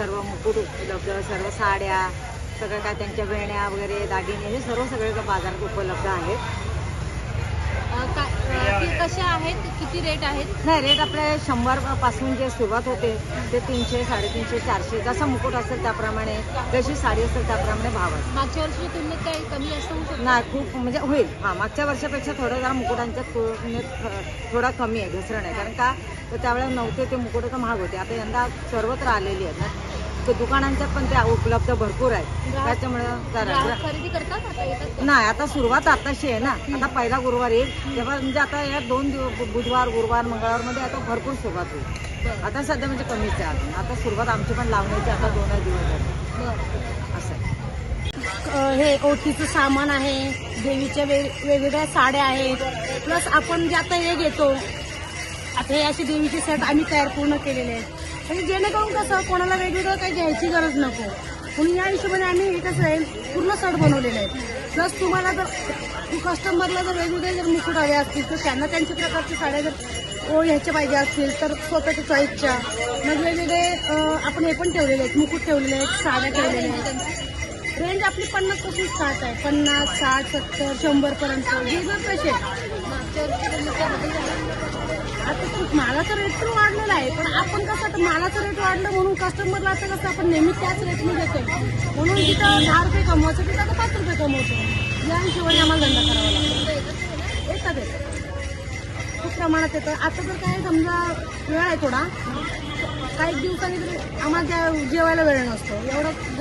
सर्व मुकुट उपलब्ध सर्व साड्या सगळं काय त्यांच्या वेण्या वगैरे दागिने हे सर्व सगळे बाजारात उपलब्ध आहेत. कशा आहेत? किती रेट आहेत? नाही रेट आपले शंभरपासून जे सुरुवात होते ते तीनशे साडेतीनशे चारशे जसा मुकुट असेल त्याप्रमाणे जशी साडी असेल त्याप्रमाणे भाव असतो मागच्या वर्षीच्या तुलनेत काही कमी शकतं? नाही खूप म्हणजे होईल. हां मागच्या वर्षापेक्षा थोडं जरा मुकुटांच्या तुलनेत थ- थोडा कमी आहे घसरण आहे. कारण का तर त्यावेळेला नव्हते ते मुकुट तर महाग होते. आता यंदा सर्वत्र आलेली आहेत. ना तर दुकानांच्यात पण त्या उपलब्ध भरपूर आहेत. त्याच्यामुळं खरेदी करतात? नाही आता सुरुवात आताशी आहे ना. आता पहिला गुरुवार येईल. तेव्हा म्हणजे आता या दोन दिवस बुधवार गुरुवार मंगळवारमध्ये आता भरपूर सुरुवात होईल. आता सध्या म्हणजे कमीच आहे अजून. आता सुरुवात आमची पण लावण्याची आता दोनच दिवस झाले. असं हे ओटीचं सामान आहे. देवीच्या वेग वेगवेगळ्या साड्या आहेत. प्लस आपण जे आता हे घेतो आता हे असे देवीचे सेट आम्ही तयार पूर्ण केलेले आहेत म्हणजे जेणेकरून कसं कोणाला वेगवेगळं काही घ्यायची गरज नको. म्हणून या हिशोबाने आम्ही हे कसं आहे पूर्ण सेट बनवलेले आहेत प्लस तुम्हाला जर कस्टमरला जर वेगवेगळे जर मुकुट हवे असतील तर त्यांना त्यांच्या प्रकारच्या साड्या जर ओ ह्याच्या पाहिजे असतील तर स्वतःच्या चॉईसच्या मग वेगवेगळे आपण हे पण ठेवलेले आहेत मुकुट ठेवलेले आहेत साड्या ठेवलेल्या आहेत. रेंज आपली पन्नासपासून स्टार्ट आहे. पन्नास साठ सत्तर शंभरपर्यंत जे जर कसे? आता तर मालाचा रेट पण वाढलेला आहे पण आपण कसं आता मालाचं रेट वाढलं म्हणून कस्टमरला आता कसं आपण नेहमी त्याच रेटने देतो म्हणून तिथं दहा रुपये कमवायचं तिथं आता पाच रुपये कमवतो या हिशोबाने आम्हाला धंदा करावा लागतो. येतात येतात खूप प्रमाणात येतं. आता तर काय समजा वेळ आहे थोडा. काही दिवसांनी तरी आम्हाला त्या जेवायला वेळ नसतो. एवढं